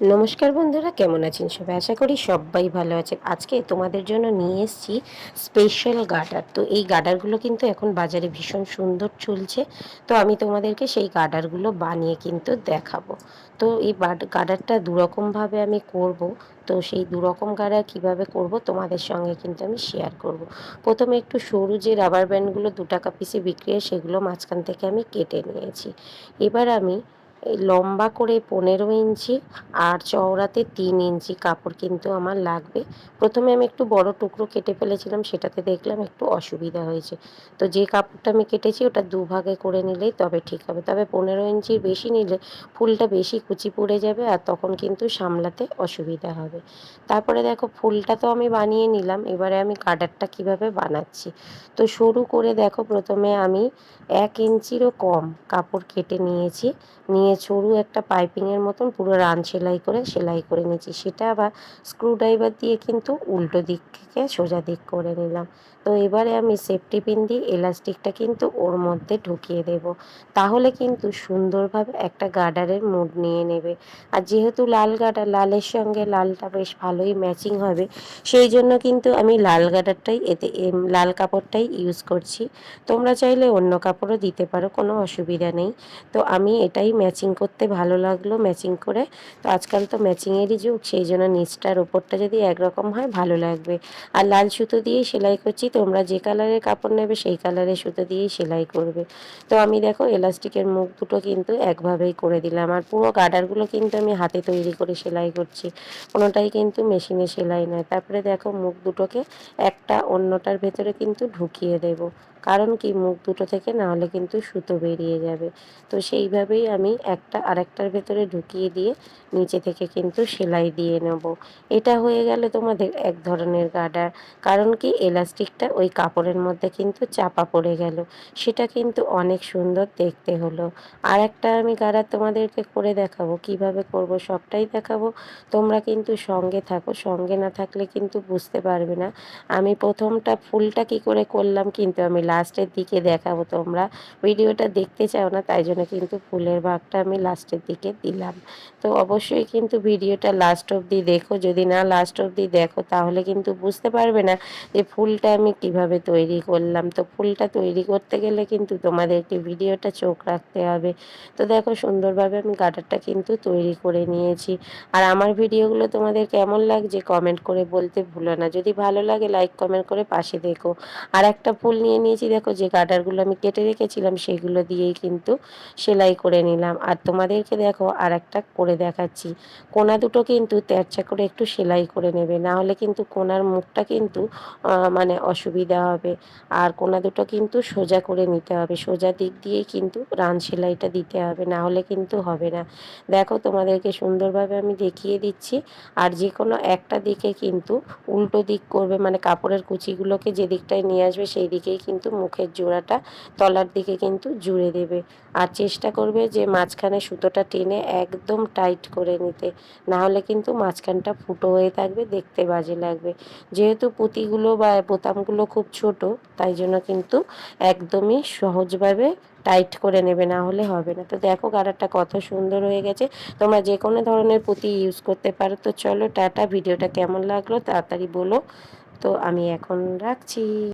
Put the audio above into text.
নমস্কার বন্ধুরা, কেমন আছেন সবাই? আশা করি সবাই ভালো আছেন। আজকে তোমাদের জন্য নিয়ে এসেছি স্পেশাল গার্ডার তো এই গার্ডারগুলো কিন্তু এখন বাজারে ভীষণ সুন্দর চলছে। তো আমি তোমাদেরকে সেই গার্ডারগুলো বানিয়ে কিন্তু দেখাবো। তো এই গার্ডারটা দুরকমভাবে আমি করব। তো সেই দুরকম গার্ডার কীভাবে করব তোমাদের সঙ্গে কিন্তু আমি শেয়ার করব। প্রথমে একটু সরু যে রাবার ব্যান্ডগুলো দু টাকা পিসে বিক্রি হয়, সেগুলো মাঝখান থেকে আমি কেটে নিয়েছি। এবার আমি লম্বা করে পনেরো ইঞ্চি আর চওড়াতে তিন ইঞ্চি কাপড় কিন্তু আমার লাগবে। প্রথমে আমি একটু বড় টুকরো কেটে ফেলেছিলাম, সেটাতে দেখলাম একটু অসুবিধা হয়েছে। তো যে কাপড়টা আমি কেটেছি ওটা দুভাগে করে নিলেই তবে ঠিক হবে। তবে পনেরো ইঞ্চির বেশি নিলে ফুলটা বেশি কুচি পড়ে যাবে আর তখন কিন্তু সামলাতে অসুবিধা হবে। তারপরে দেখো, ফুলটা তো আমি বানিয়ে নিলাম, এবারে আমি গার্ডারটা কীভাবে বানাচ্ছি? তো সরু করে দেখো, প্রথমে আমি এক ইঞ্চিরও কম কাপড় কেটে নিয়েছি, নিয়ে সরু একটা পাইপিংয়ের মতন পুরো রান সেলাই করে সেলাই করে নিয়েছি। সেটা আবার স্ক্রুড্রাইভার দিয়ে কিন্তু উল্টো দিক থেকে সোজা দিক করে নিলাম। তো এবারে আমি সেফটি পিন দিয়ে এলাস্টিকটা কিন্তু ওর মধ্যে ঢুকিয়ে দেব। তাহলে কিন্তু সুন্দরভাবে একটা গার্ডারের মুড নিয়ে নেবে। আর যেহেতু লাল গার্ডার লালের সঙ্গে লালটা বেশ ভালোই ম্যাচিং হবে, সেই জন্য কিন্তু আমি লাল গার্ডারটাই এতে লাল কাপড়টাই ইউজ করছি। তোমরা চাইলে অন্য কাপড়ও দিতে পারো, কোনো অসুবিধা নেই। তো আমি এটাই ম্যাচিং করতে ভালো লাগল, ম্যাচিং করে। তো আজকাল তো ম্যাচিংয়েরই যুগ, সেই জন্য নিচটার ওপরটা যদি একরকম হয়, ভালো লাগবে। আর লাল সুতো দিয়েই সেলাই করছি, তোমরা যে কালারের কাপড় নেবে, সেই কালারের সুতো দিয়েই সেলাই করবে। তো আমি দেখো এলাস্টিকের মুখ দুটো কিন্তু একভাবেই করে দিলাম। আর পুরো গার্ডারগুলো কিন্তু আমি হাতে তৈরি করে সেলাই করছি। কোনোটাই কিন্তু মেশিনে সেলাই নয়। তারপরে দেখো, মুখ দুটোকে একটা অন্যটার ভেতরে কিন্তু ঢুকিয়ে দেবো। কারণ কি, মুখ দুটো থেকে না হলে কিন্তু সুতো বেরিয়ে যাবে। তো সেইভাবেই আমি একটা, আরেকটার ভেতরে ঢুকিয়ে দিয়ে নিচে থেকে কিন্তু সেলাই দিয়ে নেব। এটা হয়ে গেল তোমাদের এক ধরনের গার্ডার। কারণ কি, এলাস্টিকটা ওই কাপড়ের মধ্যে কিন্তু চাপা পড়ে গেল। সেটা কিন্তু অনেক সুন্দর দেখতে হলো। আর একটা আমি গার্ডার তোমাদেরকে করে দেখাবো। কীভাবে করব সবটাই দেখাবো। তোমরা কিন্তু সঙ্গে থাকো। সঙ্গে না থাকলে কিন্তু বুঝতে পারবে না। আমি প্রথমটা ফুলটা কি করে করলাম কিন্তু আমি লাস্টের দিকে দেখাবো তোমরা। ভিডিওটা দেখতে চাও না, তাই জন্য কিন্তু ফুলের ভাগটা আমি লাস্টের দিকে দিলাম। তো অবশ্যই কিন্তু ভিডিওটা লাস্ট অবধি দেখো, যদি না লাস্ট অবধি দেখো তাহলে কিন্তু বুঝতে পারবে না যে ফুলটা আমি কীভাবে তৈরি করলাম। তো ফুলটা তৈরি করতে গেলে কিন্তু তোমাদেরকে ভিডিওটা চোখ রাখতে হবে। তো দেখো সুন্দরভাবে আমি গাটারটা কিন্তু তৈরি করে নিয়েছি। আর আমার ভিডিওগুলো তোমাদের কেমন লাগছে কমেন্ট করে বলতে ভুলো না। যদি ভালো লাগে লাইক কমেন্ট করে পাশে দেখো। আর একটা ফুল নিয়ে নিয়েছি দেখো যে গার্ডারগুলো আমি কেটে রেখেছিলাম, সেগুলো দিয়েই কিন্তু সেলাই করে নিলাম। আর তোমাদেরকে দেখো আর একটা করে দেখাচ্ছি। কোনা দুটো কিন্তু তেরচা করে একটু সেলাই করে নেবে, না হলে কিন্তু কোনার মুখটা কিন্তু মানে অসুবিধা হবে। আর কোনা দুটো কিন্তু সোজা করে নিতে হবে। সোজা দিক দিয়েই কিন্তু রান সেলাইটা দিতে হবে, না হলে কিন্তু হবে না। দেখো তোমাদেরকে সুন্দরভাবে আমি দেখিয়ে দিচ্ছি। আর যে কোনো একটা দিকে কিন্তু উল্টো দিক করবে মানে কাপড়ের কুচিগুলোকে যে দিকটায় নিয়ে আসবে, সেই দিকেই কিন্তু মুখের জোড়াটা তলার দিকে কিন্তু জুড়ে দেবে। আর চেষ্টা করবে যে মাঝখানে সুতোটা টেনে একদম টাইট করে নিতে। না হলে কিন্তু মাঝখানটা ফুটো হয়ে থাকবে, দেখতে বাজে লাগবে। যেহেতু পুঁতিগুলো বা বোতামগুলো খুব ছোট, তাই জন্য কিন্তু একদমই সহজভাবে টাইট করে নেবে, না হলে হবে না। তো দেখো গাড়ারটা কত সুন্দর হয়ে গেছে। তোমরা যে কোনো ধরনের পুঁতি ইউজ করতে পারো। তো চলো টাটা, ভিডিওটা কেমন লাগল তাড়াতাড়ি বলো। তো আমি এখন রাখছি।